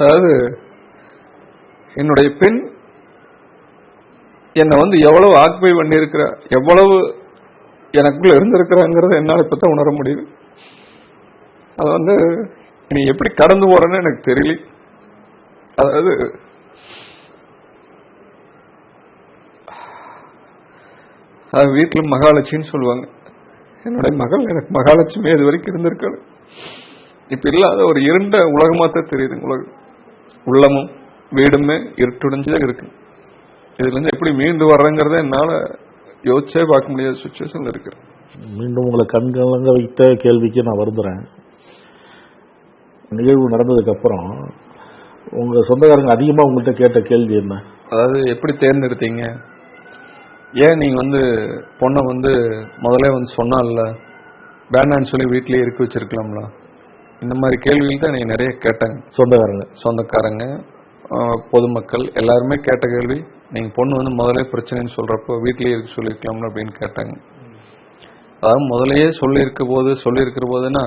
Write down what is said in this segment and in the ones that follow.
அதாவது என்னுடைய பெண் என்னை வந்து எவ்வளவு ஆக்குபை பண்ணியிருக்கிறா எவ்வளவு எனக்குள்ள இருந்திருக்கிறாங்கிறத என்னால் இப்போ தான் உணர முடியுது. அதை வந்து நீ எப்படி கடந்து போறேன்னு எனக்கு தெரியல. அதாவது அது வீட்டில் மகாலட்சுமின்னு சொல்லுவாங்க. என்னுடைய மகள் எனக்கு மகாலட்சுமி இது வரைக்கும் இருந்திருக்காது இப்போ இல்லாத ஒரு இருண்ட உலகமாக தான் தெரியுது உலகம். உள்ளமும் வீடுமே இருட்டுடைஞ்சே இருக்கு. இதுல இருந்து எப்படி மீண்டு வர்றேங்கிறத என்னால யோசிச்சே பார்க்க முடியாத சுச்சுவேஷன்ல இருக்கிறேன். மீண்டும் உங்களை கண்கலங்க வைத்த கேள்விக்கு நான் வருந்துறேன். நிகழ்வு நடந்ததுக்கு அப்புறம் உங்க சொந்தக்காரங்க அதிகமா உங்கள்கிட்ட கேட்ட கேள்வி என்ன? அதாவது எப்படி தேர்ந்தெடுத்தீங்க? ஏன் நீங்க வந்து பொண்ணை வந்து முதல்ல வந்து சொன்னால வேண்டான்னு சொல்லி வீட்லயே இருக்க வச்சிருக்கலாம்ல? இந்த மாதிரி கேள்விகள் தான் நீங்க நிறைய கேட்டாங்க. சொந்தக்காரங்க. சொந்தக்காரங்க பொதுமக்கள் எல்லாருமே கேட்ட கேள்வி நீங்க பொண்ணு வந்து முதல்ல பிரச்சனைன்னு சொல்றப்போ வீட்லயே இருக்க சொல்லிருக்கலாம்ல அப்படின்னு கேட்டாங்க. அதாவது முதல்லயே சொல்லியிருக்க போது சொல்லியிருக்கிற போதுன்னா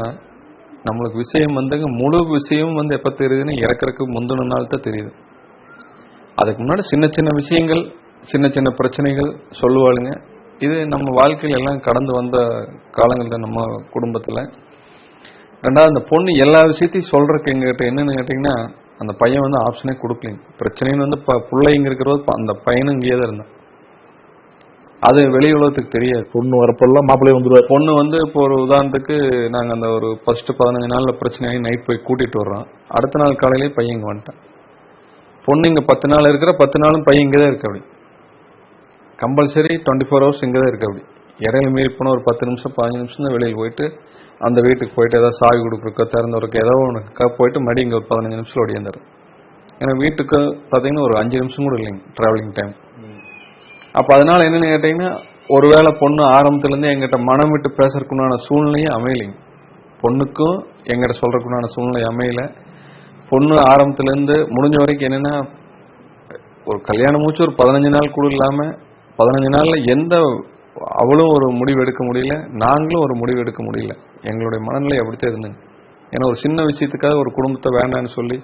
நம்மளுக்கு விஷயம் வந்துங்க முழு விஷயம் வந்து எப்ப தெரியுதுன்னு இறக்கறதுக்கு முந்தின நாள் தான் தெரியுது. அதுக்கு முன்னாடி சின்ன சின்ன விஷயங்கள் சின்ன சின்ன பிரச்சனைகள் சொல்லுவாளுங்க. இது நம்ம வாழ்க்கையில எல்லாம் கடந்து வந்த காலங்கள்ல நம்ம குடும்பத்துல. ரெண்டாவது அந்த பொண்ணு எல்லா விஷயத்தையும் சொல்றதுக்கு எங்ககிட்ட என்னன்னு கேட்டீங்கன்னா அந்த பையன் வந்து ஆப்ஷனே கொடுக்கலைங்க பிரச்சனைன்னு வந்து ப- பிள்ளைங்க இருக்கிறது அந்த பையனும் இங்கேயே தான் இருந்தான். அது வெளி உலகத்துக்கு தெரியாது. பொண்ணு வரப்பெல்லாம் மாப்பிள்ளைய வந்துருவார். பொண்ணு வந்து இப்போ ஒரு உதாரணத்துக்கு நாங்க அந்த ஒரு ஃபர்ஸ்ட் பதினஞ்சு நாள்ல பிரச்சனையாகி நைட் போய் கூட்டிட்டு வர்றோம். அடுத்த நாள் காலையிலேயே பையன் இங்க வந்துட்டான். பொண்ணு இங்க பத்து நாள் இருக்கிற பத்து நாளும் பையன் இங்கே தான் இருக்கு அப்படி. கம்பல்சரி டுவெண்ட்டி ஃபோர் ஹவர்ஸ் இங்கே தான் இருக்கு அப்படி. இடையில மீறி போனால் ஒரு பத்து நிமிஷம் பதினஞ்சு நிமிஷம் தான் வெளியில் போயிட்டு அந்த வீட்டுக்கு போயிட்டு ஏதாவது சாவி கொடுக்குறக்கோ திறந்தவருக்கு ஏதோ ஒன்று போயிட்டு மறுபடியும் இங்கே ஒரு பதினஞ்சு நிமிஷம் ஓடியாந்தாரு ஏன்னா வீட்டுக்கு பார்த்தீங்கன்னா ஒரு அஞ்சு நிமிஷம் கூட இல்லைங்க டிராவலிங் டைம் அப்ப அதனால என்னன்னு கேட்டீங்கன்னா ஒருவேளை பொண்ணு ஆரம்பத்துல இருந்து எங்கிட்ட மனம் விட்டு பேசுறதுக்குண்டான சூழ்நிலையும் அமையலைங்க. பொண்ணுக்கும் எங்கிட்ட சொல்றதுக்குண்டான சூழ்நிலை அமையல. பொண்ணு ஆரம்பத்துல இருந்து முடிஞ்ச வரைக்கும் என்னன்னா ஒரு கல்யாணம் மூச்சு ஒரு பதினஞ்சு நாள் கூட இல்லாம பதினஞ்சு நாள்ல எந்த அவளும் ஒரு முடிவு எடுக்க முடியல நாங்களும் ஒரு முடிவு எடுக்க முடியல. எங்களுடைய மனநிலை அப்படித்தான் இருந்தது. ஏன்னா ஒரு சின்ன விஷயத்துக்காக ஒரு குடும்பத்தை வேண்டான்னு சொல்லி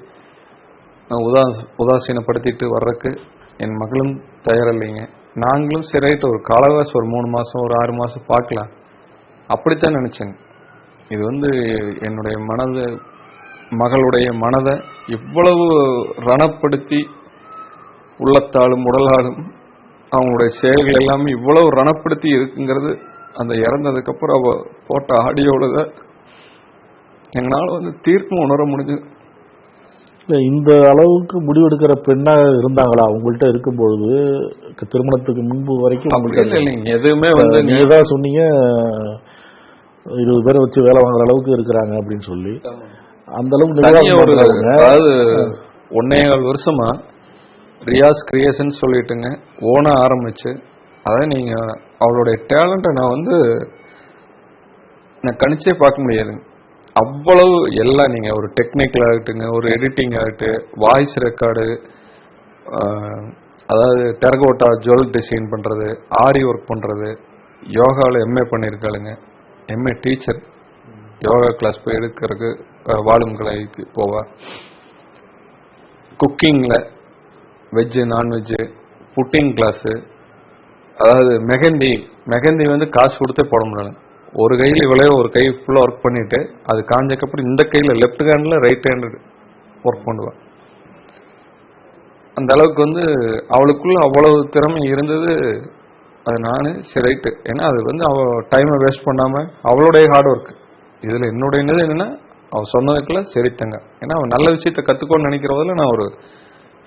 நான் உதா உதாசீனப்படுத்திட்டு வர்றதுக்கு என் மகளும் தயாரில்லைங்க. நாங்களும் சரியாயிட்டு ஒரு காலவாசம் ஒரு மூணு மாதம் ஒரு ஆறு மாதம் பார்க்கலாம். அப்படித்தான் நினச்சேங்க. இது வந்து என்னுடைய மனது மகளுடைய மனதை இவ்வளவு ரணப்படுத்தி உள்ளத்தாலும் உடலாலும் அவங்களுடைய செயல்கள் எல்லாமே இவ்வளவு ரணப்படுத்தி இருக்குங்கிறது அந்த இறந்ததுக்கு அப்புறம் அவ போட்ட ஆடியோட தான் எங்களால வந்து தீர்ப்பும் உணர முடிஞ்சது இல்ல இந்த அளவுக்கு முடிவெடுக்கிற பெண்ணா இருந்தாங்களா? உங்கள்கிட்ட இருக்கும்பொழுது திருமணத்துக்கு முன்பு வரைக்கும் இல்லைங்க எதுவுமே வந்து நீங்க தான் சொன்னீங்க இருபது பேரை வச்சு வேலை வாங்குற அளவுக்கு இருக்கிறாங்க அப்படின்னு சொல்லி. அந்த அளவுக்கு அதாவது ஒன்னே வருஷமா ரியாஸ் கிரியேஷன் சொல்லிட்டுங்க ஓனாக ஆரம்பிச்சு அதை நீங்க அவளுடைய டேலண்ட்டை நான் வந்து நான் கணிச்சே பார்க்க முடியாதுங்க. அவ்வளவு எல்லாம் நீங்க ஒரு டெக்னிக்கல் ஆகட்டுங்க ஒரு எடிட்டிங் ஆகட்டு வாய்ஸ் ரெக்கார்டு அதாவது டெரகோட்டா ஜுவல் டிசைன் பண்றது ஆரி ஒர்க் பண்றது யோகாவில் எம்ஏ பண்ணியிருக்காளுங்க எம்ஏ டீச்சர் யோகா கிளாஸ் போய் எடுக்கிறதுக்கு வாழும் கலைக்கு போவா. குக்கிங்கில் வெஜ்ஜு நான்வெஜ்ஜு புட்டிங் கிளாஸு அதாவது மெஹந்தி. மெஹந்தி வந்து காசு கொடுத்தே போட முடியல. ஒரு கையில் இவ்வளோ ஒரு கை ஃபுல்லாக ஒர்க் பண்ணிவிட்டு அது காஞ்சக்கப்புறம் இந்த கையில் லெஃப்ட் ஹேண்டில் ரைட் ஹேண்டட் ஒர்க் பண்ணுவேன் அந்த அளவுக்கு வந்து அவளுக்குள்ள அவ்வளவு திறமை இருந்தது. அது நான் சரி ரைட்டு ஏன்னா அது வந்து அவள் டைமை வேஸ்ட் பண்ணாமல் அவளுடைய ஹார்ட் ஒர்க் இதில் என்னுடைய என்னது என்னென்னா அவள் சொன்னதுக்குள்ள சரித்தங்க ஏன்னா அவள் நல்ல விஷயத்த கற்றுக்கோன்னு நினைக்கிறவதில் நான் ஒரு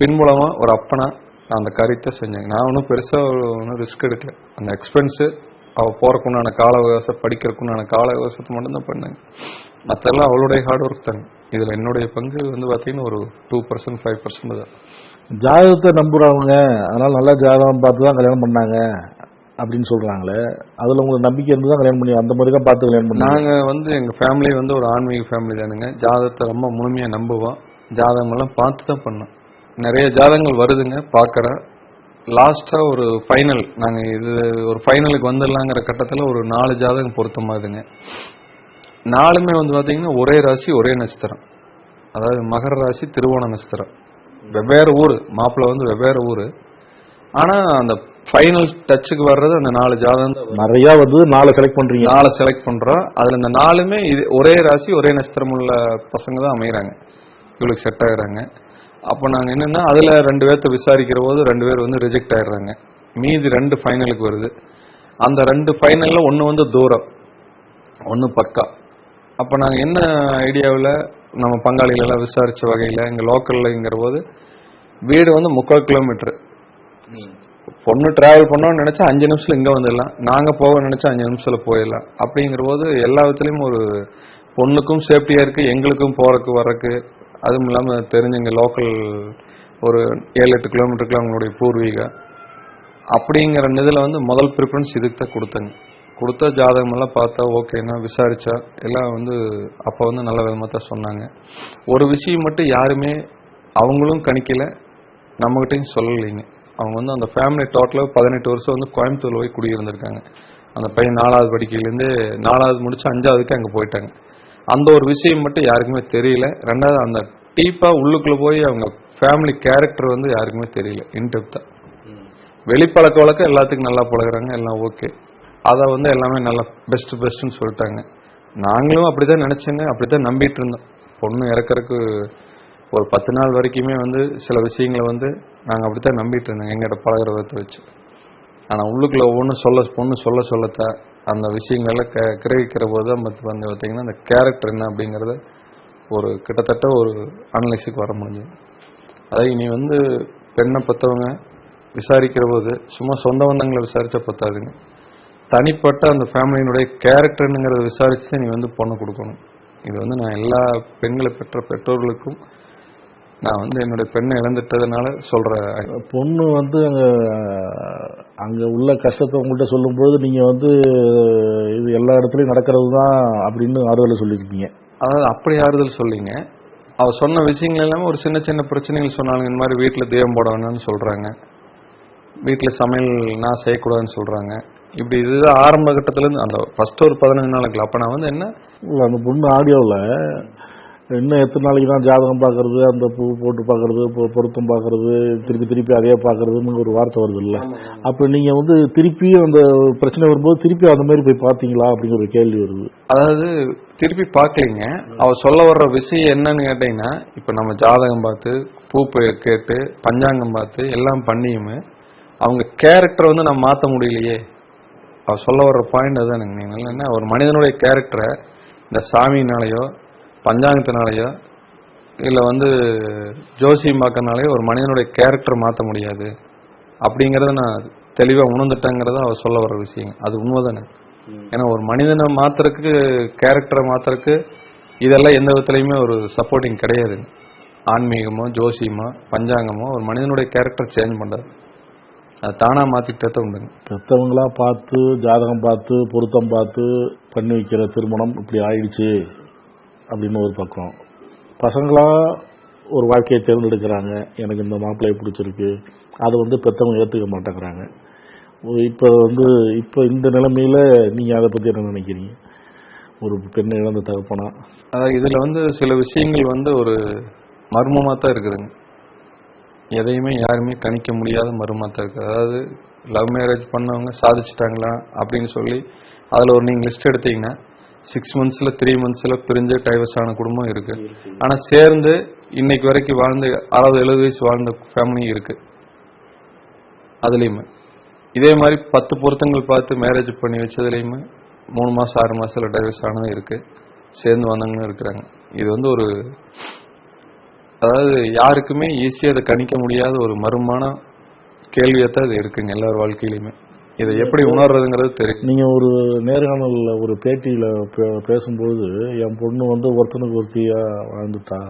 பின்புலமா ஒரு அப்பனா நான் அந்த காரியத்தை செஞ்சேன். நான் ஒன்றும் பெருசா ஒன்றும் ரிஸ்க் எடுக்கல. அந்த எக்ஸ்பென்ஸு அவ போறக்குண்டான கால அவகாசம் படிக்கிறதுக்குண்டான கால அவகாசத்தை மட்டும்தான் பண்ணேங்க மற்றெல்லாம் அவளுடைய ஹார்ட் ஒர்க் தாங்க இதுல என்னுடைய பங்கு வந்து பாத்தீங்கன்னா ஒரு டூ பர்சன்ட் ஃபைவ் பர்சன்ட் தான். ஜாதகத்தை நம்புறவங்க அதனால நல்ல ஜாதகம் பார்த்து தான் கல்யாணம் பண்ணாங்க அப்படின்னு சொல்றாங்களே அதுல உங்களுக்கு நம்பிக்கை இருந்து தான் கல்யாணம் பண்ணி அந்த மாதிரி தான் பார்த்து கல்யாணம் பண்ணாங்க? நாங்க வந்து எங்க ஃபேமிலி வந்து ஒரு ஆன்மீக ஃபேமிலி தானுங்க. ஜாதகத்தை ரொம்ப முழுமையா நம்புவோம். ஜாதகம் எல்லாம் பார்த்து தான் பண்ணோம். நிறைய ஜாதகங்கள் வருதுங்க பார்க்கறேன். லாஸ்டா ஒரு ஃபைனல் நாங்க இது ஒரு ஃபைனலுக்கு வந்துடலாங்கிற கட்டத்துல ஒரு நாலு ஜாதகம் பொருத்தமாகுதுங்க நாலுமே வந்து பாத்தீங்கன்னா ஒரே ராசி ஒரே நட்சத்திரம். அதாவது மகர ராசி திருவோண நட்சத்திரம். வெவ்வேறு ஊர். மாப்பிள்ளை வந்து வெவ்வேறு ஊர். ஆனா அந்த ஃபைனல் டச்சுக்கு வர்றது அந்த நாலு ஜாதகம் நிறைய வந்து நாளை செலக்ட் பண்றீங்க. நாலு செலக்ட் பண்றோம். அதுல இந்த நாலுமே இது ஒரே ராசி ஒரே நட்சத்திரம் உள்ள பசங்க தான் அமையறாங்க. இவளுக்கு செட் ஆகுறாங்க. அப்போ நாங்கள் என்னென்னா அதில் ரெண்டு பேர்த்த விசாரிக்கிற போது ரெண்டு பேர் வந்து ரிஜெக்ட் ஆகிடுறாங்க மீதி ரெண்டு ஃபைனலுக்கு வருது. அந்த ரெண்டு ஃபைனலில் ஒன்று வந்து தூரம் ஒன்று பக்கா. அப்போ நாங்கள் என்ன ஐடியாவில் நம்ம பங்காளிகளெல்லாம் விசாரித்த வகையில் இங்கே இங்க போது வீடு வந்து முக்கால் கிலோமீட்ரு பொண்ணு டிராவல் பண்ணோம்னு நினச்சா அஞ்சு நிமிஷத்தில் இங்கே வந்துடலாம். நாங்கள் போக நினச்சா அஞ்சு நிமிஷத்தில் போயிடலாம். அப்படிங்கிற போது எல்லா விதத்துலேயும் ஒரு பொண்ணுக்கும் சேஃப்டியாக இருக்குது எங்களுக்கும் போகிறக்கு வரக்கு அதுவும் இல்லாமல் தெரிஞ்சவங்க லோக்கல் ஒரு ஏழு எட்டு கிலோமீட்டருக்கு அவங்களுடைய பூர்வீக. அப்படிங்கிற இதில் வந்து முதல் ப்ரிஃபரன்ஸ் இதுக்கு தான் கொடுத்தேங்க. கொடுத்த ஜாதகமெல்லாம் பார்த்தா ஓகேன்னா விசாரித்தா எல்லாம் வந்து அப்போ வந்து நல்ல விதமாக தான் சொன்னாங்க. ஒரு விஷயம் மட்டும் யாருமே அவங்களும் கணிக்கலை நம்மகிட்டையும் சொல்லலைங்க. அவங்க வந்து அந்த ஃபேமிலி டோட்டலாக பதினெட்டு வருஷம் வந்து கோயம்புத்தூர் போய் குடியிருந்திருக்காங்க. அந்த பையன் நாலாவது படிக்கையிலேருந்து நாலாவது முடிச்சு அஞ்சாவதுக்கு அங்கே போயிட்டாங்க. அந்த ஒரு விஷயம் மட்டும் யாருக்குமே தெரியல. ரெண்டாவது அந்த டீப்பாக உள்ளுக்குள்ளே போய் அவங்க ஃபேமிலி கேரக்டர் வந்து யாருக்குமே தெரியல. இன்டெப்தா வெளிப்பழக்க வழக்கம் எல்லாத்துக்கும் நல்லா பழகுறாங்க எல்லாம் ஓகே அதை வந்து எல்லாமே நல்லா பெஸ்ட் பெஸ்ட்னு சொல்லிட்டாங்க. நாங்களும் அப்படிதான் நினைச்சோங்க அப்படித்தான் நம்பிட்டு இருந்தோம். பொண்ணு இறக்கறதுக்கு ஒரு பத்து நாள் வரைக்குமே வந்து சில விஷயங்களை வந்து நாங்கள் அப்படித்தான் நம்பிட்டு இருந்தோங்க எங்கிட்ட பழகுற விதத்தை வச்சு. ஆனால் உள்ளுக்குள்ள ஒவ்வொன்றும் சொல்ல பொண்ணு சொல்ல சொல்லத்த அந்த விஷயங்களை க கிரகிக்கிற போது தான் மத்த வந்து பார்த்திங்கன்னா அந்த கேரக்டர் என்ன அப்படிங்கிறத ஒரு கிட்டத்தட்ட ஒரு அனலைஸுக்கு வர முடிஞ்சது. அதாவது இனி வந்து பெண்ணை பற்றவங்க விசாரிக்கிற போது சும்மா சொந்த பந்தங்களை விசாரித்தா பத்தாதுங்க. தனிப்பட்ட அந்த ஃபேமிலியினுடைய கேரக்டருங்கிறத விசாரித்து தான் நீ வந்து பொண்ணு கொடுக்கணும். இது வந்து நான் எல்லா பெண்களை பெற்ற பெற்றோர்களுக்கும் நான் வந்து என்னுடைய பெண்ணை இழந்துட்டதுனால சொல்ற பொண்ணு வந்து அங்க அங்க உள்ள கஷ்டத்தை உங்கள்கிட்ட சொல்லும்போது நீங்க வந்து இது எல்லா இடத்துலயும் நடக்கிறது தான் அப்படின்னு ஆறுதலை சொல்லியிருக்கீங்க. அதாவது அப்படி ஆறுதல் சொல்லிங்க. அவ சொன்ன விஷயங்கள் எல்லாமே ஒரு சின்ன சின்ன பிரச்சனைகள் சொன்னாங்க. இந்த மாதிரி வீட்டுல தெய்வம் போட வேணாம்னு சொல்றாங்க. வீட்டுல சமையல் நான் செய்யக்கூடாதுன்னு சொல்றாங்க. இப்படி இதுதான் ஆரம்ப கட்டத்துல இருந்து அந்த ஃபர்ஸ்ட் ஒரு பதினஞ்சு நாளுக்குள்ள. அப்ப நான் வந்து என்ன? இல்ல, அந்த பொண்ணு ஆடியோவில் இன்னும் எத்தனை நாளைக்கு தான் ஜாதகம் பார்க்கறது அந்த பூ போட்டு பார்க்கறது பொருத்தம் பார்க்கறது திருப்பி திருப்பி அதே பார்க்கறதுன்னு ஒரு வார்த்தை வருது இல்ல அப்போ நீங்கள் வந்து திருப்பி அந்த பிரச்சனை வரும்போது திருப்பி அந்த மாதிரி போய் பார்த்தீங்களா அப்படிங்கிற ஒரு கேள்வி வருது. அதாவது திருப்பி பார்க்கலீங்க. அவ சொல்ல வர்ற விஷயம் என்னன்னு கேட்டீங்கன்னா இப்ப நம்ம ஜாதகம் பார்த்து பூ கேட்டு பஞ்சாங்கம் பார்த்து எல்லாம் பண்ணியுமே அவங்க கேரக்டர் வந்து நம்ம மாத்த முடியலையே. அவ சொல்ல வர்ற பாயிண்ட் அதுதானுங்க. நீங்க என்ன ஒரு மனிதனுடைய கேரக்டரை இந்த சாமினாலேயோ பஞ்சாங்கத்தினாலேயோ இல்ல வந்து ஜோசியம் பார்க்கறனாலேயோ ஒரு மனிதனுடைய கேரக்டர் மாத்த முடியாது. அப்படிங்கறத நான் தெளிவா உணர்ந்துட்டேங்கிறத அவ சொல்ல வர்ற விஷயம் அது உண்மைதானே? ஏன்னா ஒரு மனிதனை மாத்துறதுக்கு கேரக்டரை மாத்துறதுக்கு இதெல்லாம் எந்த விதத்துலையுமே ஒரு சப்போர்ட்டிங் கிடையாது. ஆன்மீகமோ ஜோசியமோ பஞ்சாங்கமோ ஒரு மனிதனுடைய கேரக்டர் சேஞ்ச் பண்றது. அது தானா மாத்திக்கிட்டே தான் உண்டுங்க பெற்றவங்களா பார்த்து ஜாதகம் பார்த்து பொருத்தம் பார்த்து பண்ணி வைக்கிற திருமணம் இப்படி ஆயிடுச்சு. அப்படின்னு ஒரு பக்கம். பசங்களாக ஒரு வாழ்க்கையை தேர்ந்தெடுக்கிறாங்க. எனக்கு இந்த மாப்பிள்ளையை பிடிச்சிருக்கு. அதை வந்து பெற்றவங்க ஏற்றுக்க மாட்டேங்கிறாங்க. இப்போ வந்து இப்போ இந்த நிலைமையில் நீங்கள் அதை பற்றி என்ன நினைக்கிறீங்க? ஒரு பெண்ணை இழந்த தகப்பனா? அதாவது இதில் வந்து சில விஷயங்கள் வந்து ஒரு மர்மமாக தான் இருக்குதுங்க. எதையுமே யாருமே கணிக்க முடியாத மர்மமாக தான் இருக்குது அதாவது லவ் மேரேஜ் பண்ணவங்க சாதிச்சிட்டாங்களா அப்படின்னு சொல்லி அதில் ஒரு நீங்கள் லிஸ்ட் எடுத்தீங்கன்னா சிக்ஸ் மந்த்ஸ்ல த்ரீ மந்த்ஸ்ல பிரிஞ்சு டைவர்ஸ் ஆன குடும்பம் இருக்கு. ஆனா சேர்ந்து இன்னைக்கு வரைக்கும் வாழ்ந்து அறுபது எழுபது வயசு வாழ்ந்த ஃபேமிலியும் இருக்கு. அதுலயுமே. இதே மாதிரி பத்து பொருத்தங்கள் பார்த்து மேரேஜ் பண்ணி வச்சதுலயுமே மூணு மாசம் ஆறு மாசத்துல டைவர்ஸ் ஆனதும் இருக்கு. சேர்ந்து வந்தவங்களும் இருக்கிறாங்க. இது வந்து ஒரு அதாவது யாருக்குமே ஈஸியா அதை கணிக்க முடியாத ஒரு மர்மமான கேள்வியத்தான் இது இருக்குங்க எல்லார் வாழ்க்கையிலுமே இதை எப்படி உணர்றதுங்கிறது தெரியும் நீங்கள் ஒரு நேர்காணலில் ஒரு பேட்டியில் பே பேசும்பொழுது என் பொண்ணு வந்து ஒருத்தனுக்கு ஒருத்தியாக வாழ்ந்துட்டா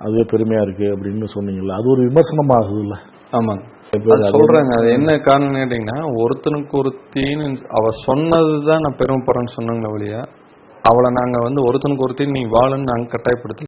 அதுவே பெருமையாக இருக்குது அப்படின்னு சொன்னீங்கல்ல அது ஒரு விமர்சனமாகுதுல்ல. ஆமாங்க. இப்ப அது சொல்றாங்க அது என்ன காரணம் கேட்டீங்கன்னா ஒருத்தனுக்கு ஒருத்தின்னு அவ சொன்னதுதான் நான் பெருமைப்படுறேன்னு சொன்னாங்களே வழியா அவளை நாங்க வந்து ஒருத்தனுக்கு ஒருத்தின்னு நீ வாழுன்னு நாங்க கட்டாயப்படுத்தல.